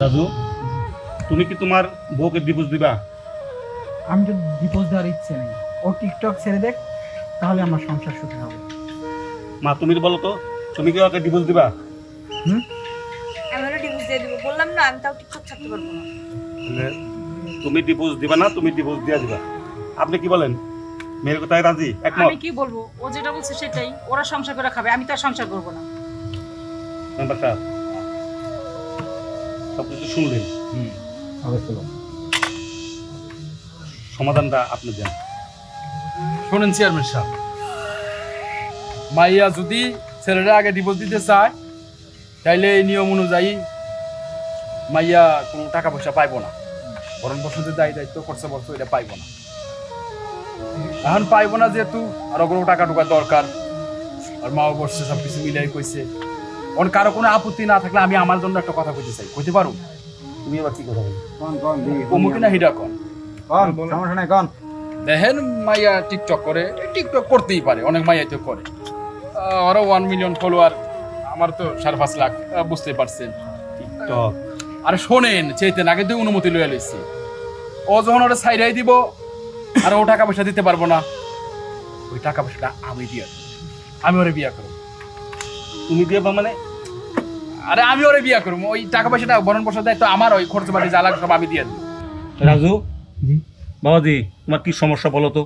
রাজু তুমি কি তোমার বউকে ডিভোর্স দিবা? আমি তো ডিভোর্স দেওয়ার ইচ্ছে নেই। ও টিকটক ছেড়ে দেখ তাহলে আমার সংসার সুখে হবে। মা তুমি বলো তো তুমি কি ওকে ডিভোর্স দিবা? হুম? আমি ওরা ডিভোর্স দিয়ে দিব। বললাম না আমি তাও টিকটক ছাড়তে পারব না। তুমি ডিভোর্স দিবা না তুমি ডিভোর্স দিয়া দিবা। আপনি কি বলেন? মেয়ের কথায় রাজি? একমত? আমি কি বলব? ও যেটা বলছে সেটাই। ওরা সংসার করে খাবে আমি তার সংসার করব না। মেম্বার সাহেব সব কিছু শুনলেন। সমাধানটা আপনি দেন। শোনেন চেয়ারম্যান সাহেব মাইয়া যদি ছেলেরা আগে ডিভোর্স দিতে চায় তাইলে এই নিয়ম অনুযায়ী মাইয়া কোনো টাকা পয়সা পাইবো না। ভরণ পোষণের দায়ী দায়িত্ব খরচা বর্ষ এটা পাইবো না। এখন পাইবো না যেহেতু আরও কোনো টাকা ঢোকার দরকার। আর মা বসছে সব কিছু মিলাই কইছে। অন কারও কোনো আপত্তি না থাকলে আমি আমার জন্য একটা কথা কইতে চাই। কইতে পারো? তুমি এবার কি কথা বলো? কমুকি না হিডা কন? সমস্যা নাই কন? দেখেন মাইয়া টিকটক করে। টিকটক করতেই পারে অনেক মাইয়া তো করে। আহ, ওরা ওয়ান মিলিয়ন ফলোয়ার আমার তো সাড়ে পাঁচ লাখ বুঝতে পারছেন। টিকটক আর শোনেন চেতেন আগে তো অনুমতি লইয়া লইছি। ও যখন ওটা সাইডাই দিব আর ও টাকা পয়সা দিতে পারব না। ওই টাকা পয়সাটা আমি দিয়ে। আমি ওরে বিয়া করব। তুমি দিবা মানে? আরে আমি ওরে বিয়া করব। ওই টাকা পয়সাটা বরণ পোষার দায়িত্ব আমার ওই খরচ বাড়ি জ্বালা সব আমি দিয়ে দেবো। রাজু? জি। বাবাজি তোমার কি সমস্যা বলো তো?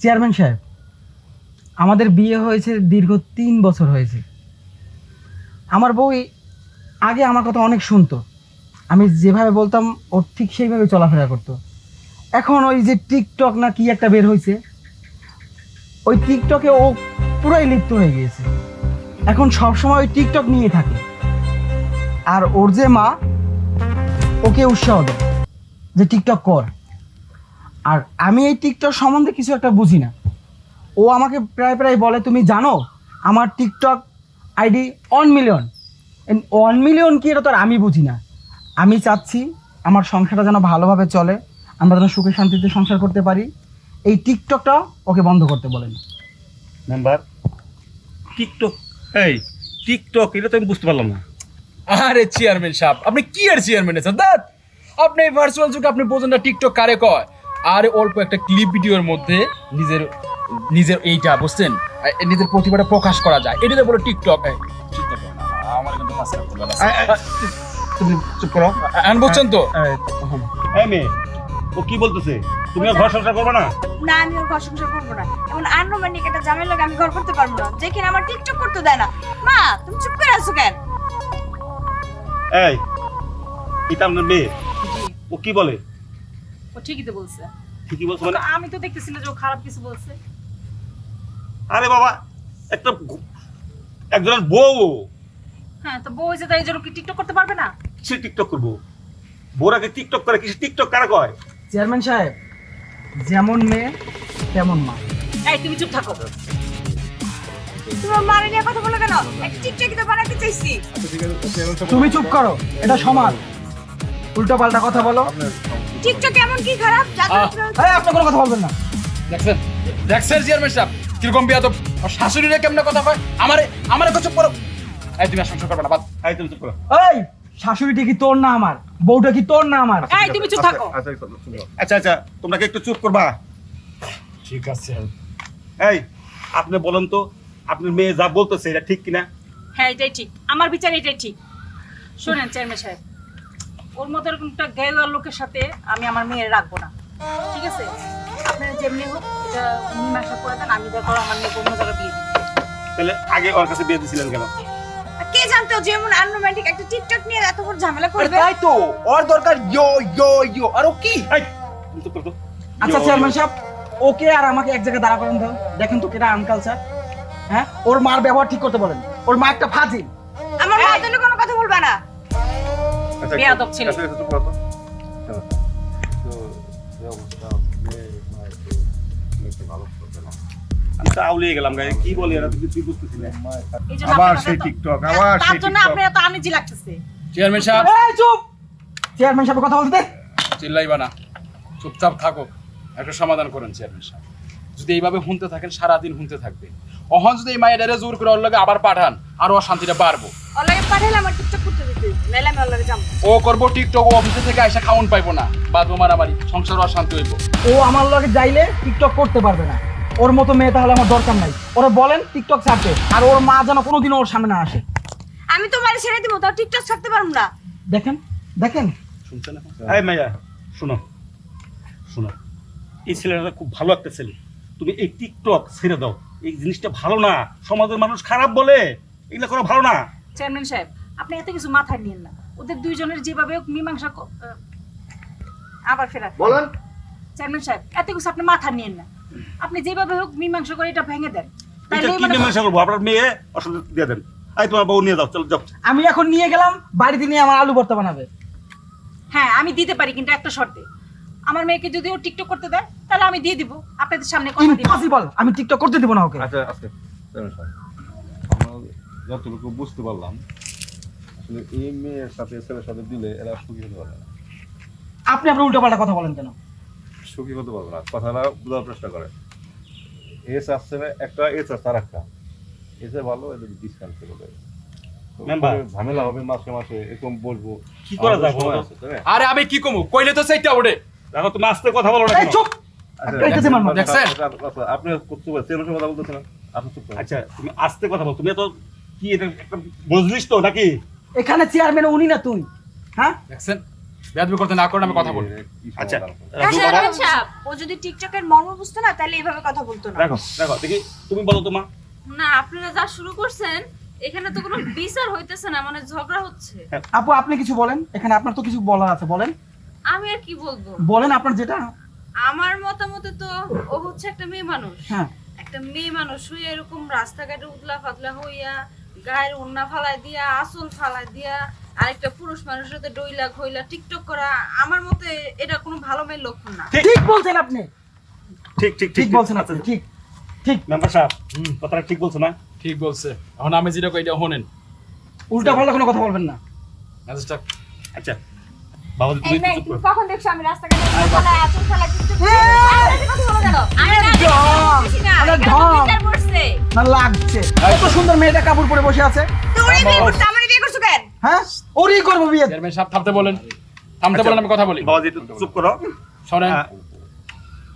চেয়ারম্যান সাহেব আমাদের বিয়ে হয়েছে দীর্ঘ তিন বছর হয়েছে। আমার বউ আগে আমার কথা অনেক শুনতো। আমি যেভাবে বলতাম ও ঠিক সেইভাবে চলাফেরা করতো। এখন ওই যে টিকটক না কি একটা বের হয়েছে ওই টিকটকে ও পুরাই লিপ্ত হয়ে গিয়েছে। এখন সবসময় ওই টিকটক নিয়ে থাকে। আর ওর যে মা, ওকে উৎসাহ দেয় যে টিকটক কর। আর আমি এই টিকটক সম্বন্ধে কিছু একটা বুঝি না। ও আমাকে প্রায় প্রায় বলে, তুমি জানো, আমার TikTok ID one million one million কি এটা তো আর আমি বুঝি না। আমি চাচ্ছি আমার সংসারটা যেন ভালোভাবে চলে, আমরা যেন সুখে শান্তিতে সংসার করতে পারি। এই টিকটকটা ওকে বন্ধ করতে বলেন। মেম্বার টিকটক এই টিকটক এটা তো আমি বুঝতে পারলাম না আরে চেয়ারম্যান সাহেব আপনি কি আর চেয়ারম্যান আছেন দাদ আপনি এই ভার্চুয়াল যুগে আপনি বোঝেন না টিকটক কারে কয় আর অল্প একটা ক্লিপ ভিডিওর মধ্যে নিজের নিজের এইটা বুঝছেন নিজের প্রতিভাটা প্রকাশ করা যায় এটাতে বলে টিকটক আমার কিন্তু তুমি চুপ করো বুঝছেন তো ও কি বলতেছে তুমি ঘর সংসার করবে না? না আমি ওর ঘর সংসার করব না। এমন আনরোমান্টিক একটা জামের লোক আমি ঘর করতে পারব না। যেখানে আমার টিকটক করতে দেয় না। মা তুমি চুপ করে আছো কেন? এই আপনার মেয়ে ও কি বলে? ও ঠিকই তো বলছে। ঠিকই বলছো মানে? আমি তো দেখতেছি যে ও খারাপ কিছু বলছে। আরে বাবা একটা একজনের বউ। হ্যাঁ তো বউ যে তাই জন্য কি টিকটক করতে পারবে না? কিসের টিকটক করব? বোরাকে টিকটক করে কিসের টিকটক কারা কয়? চেয়ারম্যান সাহেব যেমন মেয়ে তেমন মা। এই তুমি চুপ থাকো। তুমি আমার মারে নিয়ে কথা বলো কেন? তো বানাতে চাইছি? তুমি চুপ করো এটা সমাজ। উল্টো পাল্টা কথা বলো। টিকটক এমন কি খারাপ? আরে আপনি কোনো কথা বলবেন না। দেখছেন? দেখছেন চেয়ারম্যান সাহেব? কীরকম বিয়া তো শাশুড়িরা কেমনে কথা কয়? আমারে আমারে কিছু পড়ো এই তুমি সংসার করবে না বাদ। এই তুমি চুপ করো। এই শাশুড়িটা কি তোর না আমার বউটা কি তোর না আমার? এই তুমি চুপ থাকো। আচ্ছা আচ্ছা তোমরা কি একটু চুপ করবা? ঠিক আছে। এই আপনি বলেন তো আপনার মেয়ে যা বলতেছে এটা ঠিক কিনা? হ্যাঁ এটাই ঠিক। আমার বিচার এটাই ঠিক। শোনেন চেয়ারম্যান সাহেব ওর মতো এরকম একটা গেলার লোকের সাথে আমি আমার মেয়ের রাখব না। ঠিক আছে? আপনারা যেমনি হোক এটা মীমাংসা করে দেন আমি দেখো আমার মেয়ে অন্য জায়গায় বিয়ে দিই। তাহলে আগে ওর কাছে বিয়ে দিয়েছিলেন কেন? কে জানতো যেমন আনরোমান্টিক একটা টিকটক ঝামেলা করবে? তাই তো ওর দরকার ইয়ো ইয়ো ইয়ো আর ও কি? এই তুমি চুপ করো তো আচ্ছা চেয়ারম্যান সাহেব ওকে আর আমাকে এক জায়গায় দাঁড়া করেন দাও। দেখেন তো কেটা আনকালচার হ্যাঁ? ওর মার ব্যবহার ঠিক করতে বলেন। ওর মা একটা ফাজিল। আমার মা জন্য কোনো কথা বলবা না। বেয়াদব ছিল। আবার সেই টিকটক তার জন্য এত আনিজি লাগতেছে। চেয়ারম্যান সাহেব। চুপ! চেয়ারম্যান সাহেব কথা বলতে দে। চিল্লাইবা না। চুপচাপ থাকো। একটা সমাধান করেন চেয়ারম্যান সাহেব। যদি এইভাবে শুনতে থাকেন সারাদিন শুনতে থাকবে। অহন যদি এই মায়ের জোর করে ওর লগে আবার পাঠান আরও অশান্তিটা বাড়বো। ওর লাগে পাঠাইলে আমার টিকটক করতে দিতে। নাইলে আমি ওর লাগে যাব। ও করব টিকটক ও অফিসে থেকে আইসা খাওন পাইবো না। বা তোমার আমারই সংসার আর শান্তি হইব। ও আমার লগে যাইলে টিকটক করতে পারবে না। ওর মতো মেয়ে তাহলে আমার দরকার নাই। ওরা বলেন টিকটক ছাড়তে আর ওর মা যেন কোনোদিনও ওর সামনে না আসে। আমি তোমার ছেড়ে দিব তাও টিকটক ছাড়তে পারব না। দেখেন দেখেন। শুনছেন? এই মাইয়া শোনো শোনো। এই ছেলেটা খুব ভালো একটা ছেলে। তুমি এই টিকটক ছেড়ে দাও। এই জিনিসটা ভালো না। সমাজের মানুষ খারাপ বলে এগুলো করা ভালো না। চেয়ারম্যান সাহেব আপনি এত কিছু মাথায় নিয়েন না। ওদের দুইজনের যেভাবে হোক মীমাংসা আবার ফেরা বলেন। চেয়ারম্যান সাহেব এত কিছু আপনি মাথা নিয়েন না। আপনি যেভাবে হোক মীমাংসা করে এটা ভেঙে দেন। এটা কি মানে মীমাংসা করব? আপনার মেয়ে অসুবিধা দিয়ে দেন। এই তোমার বউ নিয়ে যাও চলো যাও। আমি এখন নিয়ে গেলাম বাড়িতে নিয়ে আমার আলু ভর্তা বানাবে। হ্যাঁ আমি দিতে পারি কিন্তু একটা শর্তে। আমার মেয়েকে যদি ও টিকটক করতে দেয় তাহলে আমি দিয়ে দিব। আপনাদের সামনে কথা দিব। ইম্পসিবল আমি টিকটক করতে দিব না ওকে। আচ্ছা আজকে যতটুকু বুঝতে পারলাম আসলে এই মেয়ের সাথে ছেলের সাথে দিলে এরা সুখী হতে পারবে না। আপনি আপনার উল্টো পাল্টা কথা বলেন কেন? সুখী হতে পারবে না। কথাটা বোঝার চেষ্টা করে। এ চাচ্ছে না একটা এ চাচ্ছে আর একটা। এসে ভালো এদের ডিসকাউন্ট করে দেবে তো ঝামেলা হবে মাসে মাসে এরকম বলব কি করা? আরে আমি কি কমু? কইলে তো সেইটা ওরে দেখো তুমি আস্তে কথা বলো না এই চুপ! আচ্ছা? আচ্ছা, আচ্ছা, আচ্ছা, আপনি কথা বলতেছেন আপনি চুপ আচ্ছা তুমি আস্তে কথা বলো। তুমি তো কি এটা একটা বুঝলিস তো নাকি? এখানে চেয়ারম্যান উনি না তুই হ্যাঁ? দেখছেন? বেয়াদবি করতে না করে আমি কথা বলি। আচ্ছা। রাজু বাবা, চেয়ারম্যান ও যদি টিকটকের মর্ম বুঝতো না তাহলে এইভাবে কথা বলতো না। দেখো দেখো দেখি তুমি বলো তোমা না আপনারা যা শুরু করছেন এখানে তো কোনো বিচার হইতেছে না মানে ঝগড়া হচ্ছে। আপু আপনি কিছু বলেন এখানে আপনার তো কিছু বলার আছে বলেন। আমি আর কি বলব? বলেন আপনার যেটা। আমার মতামতে তো ও হচ্ছে একটা মেয়ে মানুষ। হ্যাঁ। একটা মেয়ে মানুষ হয়ে এরকম রাস্তাঘাটে উতলা ফাতলা হইয়া গায়ের ওন্না ফালাই দিয়া আসল ফালাই দিয়া আরেকটা পুরুষ মানুষের সাথে ডইলা খইলা টিকটক করা আমার মতে এটা কোনো ভালো মেয়ের লক্ষণ না। ঠিক বলছেন আপনি। ঠিক ঠিক ঠিক। বলছেন আপনি ঠিক। ঠিক মেম্বার সাহেব। কথাটা ঠিক বলছো না? ঠিক বলছে। এখন আমি যেটা কই এটা শোনেন। উল্টা পাল্টা কোনো কথা বলবেন না। মেসেজটা আচ্ছা বাবা তুমি তুমি কখন দেখছ আমি রাস্তাঘাটে ফালায় আচল ফালায় টিকটক কথা বলো কেন? আমি না আরে ঢং। লাগছে। কত সুন্দর মেয়েটা কাপড় পরে বসে আছে। বিয়ে করছ, আমারে বিয়ে করছ কেন? হ্যাঁ? ওরই করব বিয়ে। চেয়ারম্যান সাহেব থামতে বলেন। থামতে আচ্ছা। বলেন আমি কথা বলি। বাবাজি একটু চুপ করো। শোনেন। হ্যাঁ।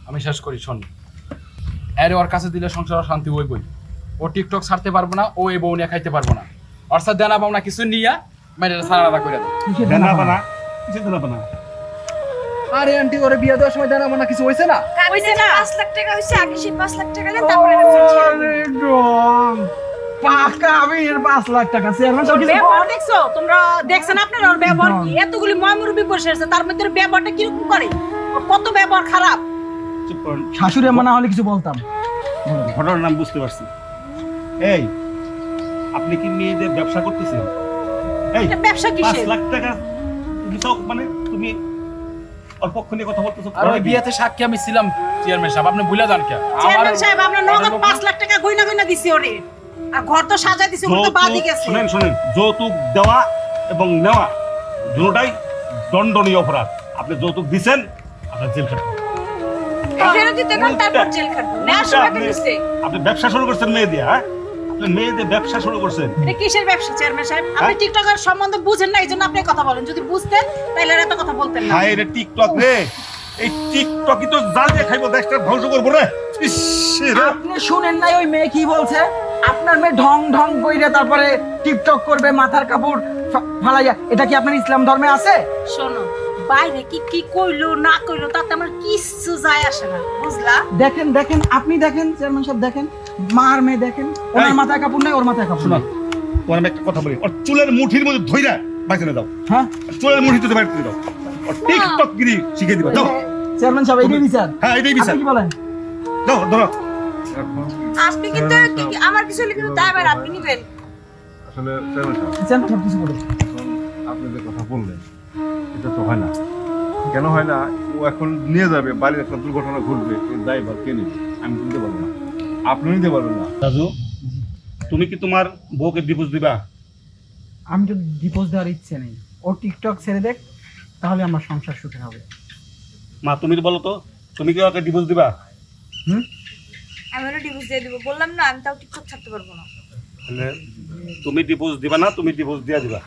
আমি শেষ করি শোন। আরে ওর কাছে দিলে সংসার শান্তি হইবই। ও টিকটক ছাড়তে পারব না ও এই বউ নিয়ে খাইতে পারব না। অর্থাৎ দেনা পাবনা কিছু নিয়া মেয়েটা সারা আলাদা করে দেয়। দেনা দেনা বানা দেনা বানা আরে আন্টি ওরে বিয়ে দেওয়ার সময় দেনা মানা কিছু হয়েছে না? কাবিনে যে পাঁচ লাখ টাকা হইছে, আগে সেই পাঁচ লাখ টাকা দেন, তারপরে আমি আপনার ছেড়ে দেব। আরে ঢং। পাকা আমি এর লাখ টাকা। চেয়ারম্যান সাহেব কিছু দেখছ? তোমরা দেখছেন আপনারা ওর ব্যবহার কি? এতগুলি ময়মুরবি বসে আছে তার মধ্যে ওর ব্যবহারটা কীরকম করে? কত ব্যবহার খারাপ? চুপ করুন। শাশুড়ি না হলে কিছু বলতাম। ঘটনার নাম বুঝতে পারছি। এই আপনি কি মেয়েদের ব্যবসা করতেছেন? এই এটা ব্যবসা পাঁচ লাখ টাকা দিছো মানে তুমি অল্প কথা বলতেছো আর বিয়েতে সাক্ষী আমি ছিলাম চেয়ারম্যান সাহেব আপনি ভুলে যান কে? চেয়ারম্যান সাহেব আমরা নগদ পাঁচ লাখ টাকা গয়না গয়না দিছি ওরে। আর ঘর তো সাজাই দিছি গেছে। শুনেন শুনেন যৌতুক দেওয়া এবং নেওয়া দুটোটাই দণ্ডনীয় অপরাধ। আপনি যৌতুক দিছেন আপনার জেল খাটবেন ফেরত দিতে গেলাম, তারপর জেল খাটবো। নেওয়ার সময় তো আপনি- আপনি ব্যবসা শুরু করছেন মেয়ে দিয়ে হ্যাঁ? আপনি মেয়ে ব্যবসা শুরু করছেন। এটা কিসের ব্যবসা চেয়ারম্যান সাহেব? আপনি? টিকটকের সম্বন্ধে বুঝেন না এই আপনি কথা বলেন। যদি বুঝতেন তাহলে এত কথা বলতেন না। রে টিকটক রে! এই টিকটকই তো জাল দিয়ে খাইবো দেশটা ধ্বংস করব রে। আপনি শুনেন নাই ওই মেয়ে কি বলছে? আপনার মেয়ে ঢং ঢং কইরে তারপরে টিকটক করবে মাথার কাপড় ফালাইয়া। এটা কি আপনার ইসলাম ধর্মে আছে? শোনো বাইরে কি কি কইলো না কইলো তাতে আমার কিচ্ছু যায় আসে না বুঝলা? দেখেন দেখেন আপনি দেখেন চেয়ারম্যান সাহেব দেখেন মার মেয়ে দেখেন ওনার মাথায় কাপড় নাই ওর মাথায় কাপড় নাই। তোমার আমি একটা কথা বলি ওর চুলের মুঠির মধ্যে ধইরা বাইরে দাও হ্যাঁ? চুলের মুঠিতে বাইরে দাও ওর টিকটক গিরি শিখে দিবা দাও চেয়ারম্যান সাহেব এইটাই বিচার। হ্যাঁ এটাই বিচার। আপনি কি বলেন? দাও ধরো। আপনি কিন্তু আমার কিছু হলে কিন্তু দায়ভার আপনি নিবেন। আসলে চেয়ারম্যান সাহেব, চেয়ারম্যান সাহেব কিছু বলেন? আপনি যে কথা বললেন এটা তো হয় না। কেন হয় না? ও এখন নিয়ে যাবে বাড়ির একটা দুর্ঘটনা ঘটবে এর দায়ভার কে নেবে? আমি নিতে পারব না। আপনি নিতে পারবেন না। রাজু তুমি কি তোমার বউকে ডিভোর্স দিবা? আমি তো ডিপোজ দেওয়ার ইচ্ছে নেই। ও টিকটক ছেড়ে দেখ তাহলে আমার সংসার সুখে হবে। মা তুমি তো বলো তো? তুমি কি ওকে ডিভোর্স দিবা? হুম? আমি ওরা ডিভোর্স দিয়ে দিব। বললাম না আমি তাও টিকটক ছাড়তে পারব না। তাহলে তুমি ডিভোর্স দিবা না তুমি ডিভোর্স দিয়ে দিবা।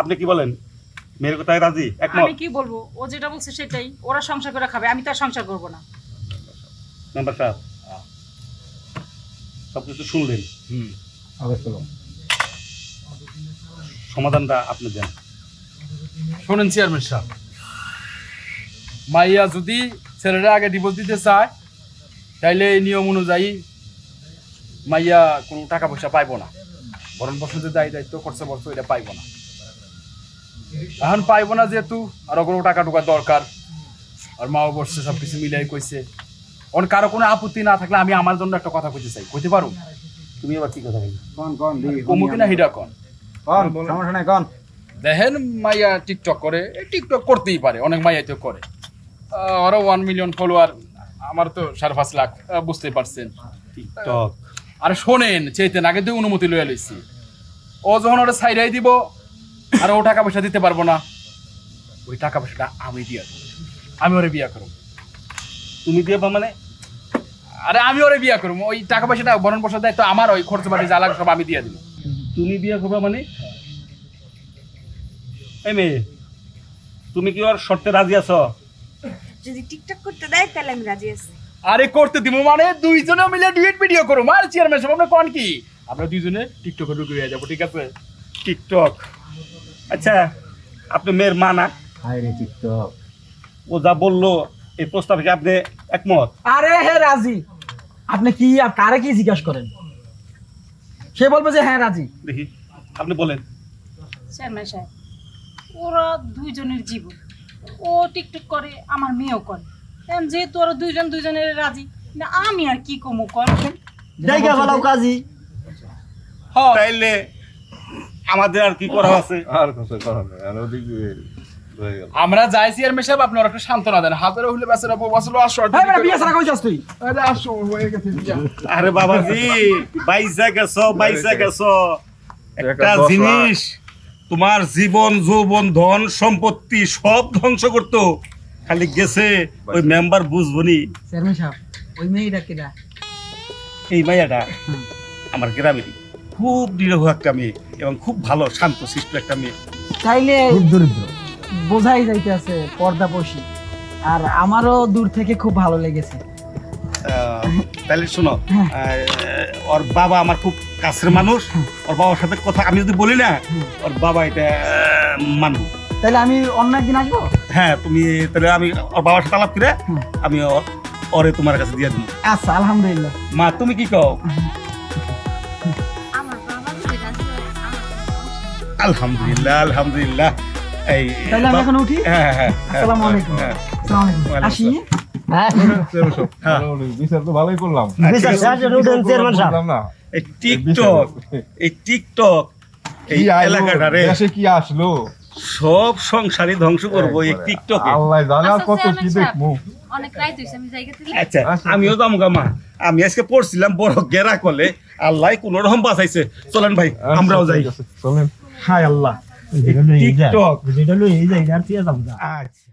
আপনি কি বলেন? মেয়ের কথায় রাজি? একমত? আমি কি বলব? ও যেটা বলছে সেটাই। ওরা সংসার করে খাবে আমি তো আর সংসার করব না। মেম্বার সাহেব সব কিছু শুনলেন? হুম। সমাধানটা আপনি দেন। শোনেন চেয়ারম্যান সাহেব। মাইয়া যদি ছেলেরা আগে ডিভোর্স দিতে চায় তাইলে এই নিয়ম অনুযায়ী মাইয়া কোনো টাকা পয়সা পাইবো না। ভরণ পোষণে দায়ী দায়িত্ব খরচা বর্ষ এটা পাইবো না। এখন পাইবো না যেহেতু আর কোনো টাকা টুকা দরকার। আর মা বসছে সব কিছু মিলাই কইছে। অন কারও কোনো আপত্তি না থাকলে আমি আমার জন্য একটা কথা কইতে চাই। কইতে পারো? তুমি আবার কি কথা বলবে? কন কন দি কমুকি না হিডা কন? কন সমস্যা নাই কন। দেখেন মাইয়া টিকটক করে। এই টিকটক করতেই পারে অনেক মাইয়া তো করে। আরও ওয়ান মিলিয়ন ফলোয়ার আমার তো সাড়ে পাঁচ লাখ আহ, বুঝতেই পারছেন। টিকটক আর শোনেন চেতেন আগে তো অনুমতি লইয়া লইছি। ও যখন ওটা সাইডাই দিব আর ও টাকা পয়সা দিতে পারব না। ওই টাকা পয়সাটা আমি দিয়া দেবো। আমি ওরে বিয়া করব। তুমি দিয়ে বা মানে? আরে আমি ওরে বিয়া করব। ওই টাকা পয়সাটা বরণ পোষার তো আমার ওই খরচ পাতি যা লাগে সব আমি দিয়ে দিব। তুমি বিয়া করবা মানে? এই মেয়ে তুমি কি ওর শর্তে রাজি আছো? যদি টিকটক করতে দেয় তাহলে আমি রাজি আছি। আরে করতে দিব মানে? দুইজনে মিলে ডুয়েট ভিডিও করো আর চেয়ারম্যান সাহেব আপনি কোন কি? আমরা দুইজনে টিকটকে ঢুকে হয়ে যাব ঠিক আছে? টিকটক। আচ্ছা আপনি মেয়ের মা না? হাই রে টিকটক। ও যা বলল এই প্রস্তাবে কি আপনি একমত? আরে হে রাজি। আপনি কি আর কারে কি জিজ্ঞাসা করেন? সে বলবে যে হ্যাঁ রাজি। দেখি আপনি বলেন। চেয়ারম্যান সাহেব ওরা দুইজনের জীবন। ও টিকটক করে আমার মেয়েও করে। এখন যেহেতু ওরা দুইজন দুইজনের রাজি না আমি আর কি কমু কর জায়গা কাজী। হ্যাঁ। তাইলে আমাদের আর কি করা আছে? আর কথা করা নেই আর ওদিক হয়ে আমরা যাই চেয়ারম্যান সাহেব আপনার একটা সান্ত্বনা দেন। হাজারে হলে বেচারা বউ আসলো আর শর্ট হ্যাঁ বেটা বিয়ে ছাড়া কই যাস তুই? আরে আসো হয়ে গেছে। আরে বাবাজি বাইসা গেছো বাইসা গেছো। একটা জিনিস তোমার জীবন যৌবন ধন সম্পত্তি সব ধ্বংস করতো। খালি গেছে ওই মেম্বার বুঝবনি। চেয়ারম্যান সাহেব ওই মেয়েটা কেডা এই মাইয়াটা আমার গ্রামেরই। খুব নিরহ একটা মেয়ে এবং খুব ভালো শান্ত শিষ্ট একটা মেয়ে। তাইলে খুব দরিদ্র। বোঝাই যাইতেছে পর্দা বসি আর আমারও দূর থেকে খুব ভালো লেগেছে। তাহলে শোনো ওর বাবা আমার খুব কাছের মানুষ। ওর বাবার সাথে কথা আমি যদি বলি না ওর বাবা এটা মানবো। তাইলে আমি অন্য একদিন আসব? হ্যাঁ তুমি তাহলে আমি ওর বাবার সাথে আলাপ করে আমি ওরে তোমার কাছে দিয়ে দিই আচ্ছা আলহামদুলিল্লাহ। মা তুমি কি কও? আলহামদুলিল্লাহ আলহামদুলিল্লাহ। এই তাহলে আমি এখন উঠি? হ্যাঁ হ্যাঁ হ্যাঁ, আসসালামু আলাইকুম। হ্যাঁ। আসসালামু আলাইকুম। আসি? হ্যাঁ। মোটামুটি বিচার তো ভালোই করলাম। বিচার শেষ হলো, উঠেন, চেয়ারম্যান সাহেব। করলাম না। এই টিকটক এই টিকটক এই কি আইলো, এলাকাটা রে। দেশে কি আসলো? সব সংসারই ধ্বংস করব এই টিকটকে। আল্লাহ জানে আর আচ্ছা, কত কি দেখব। আচ্ছা আচ্ছা। আমিও যাব গা মা। আমি আজকে পড়ছিলাম বড় গেরা কলে। আল্লাহ কোন রকম বাঁচাইছে। চলেন ভাই আমরাও যাই। চলেন। হাই আল্লাহ। টিকটক। যেটা লই যাই আর পিয়া যাব আচ্ছা।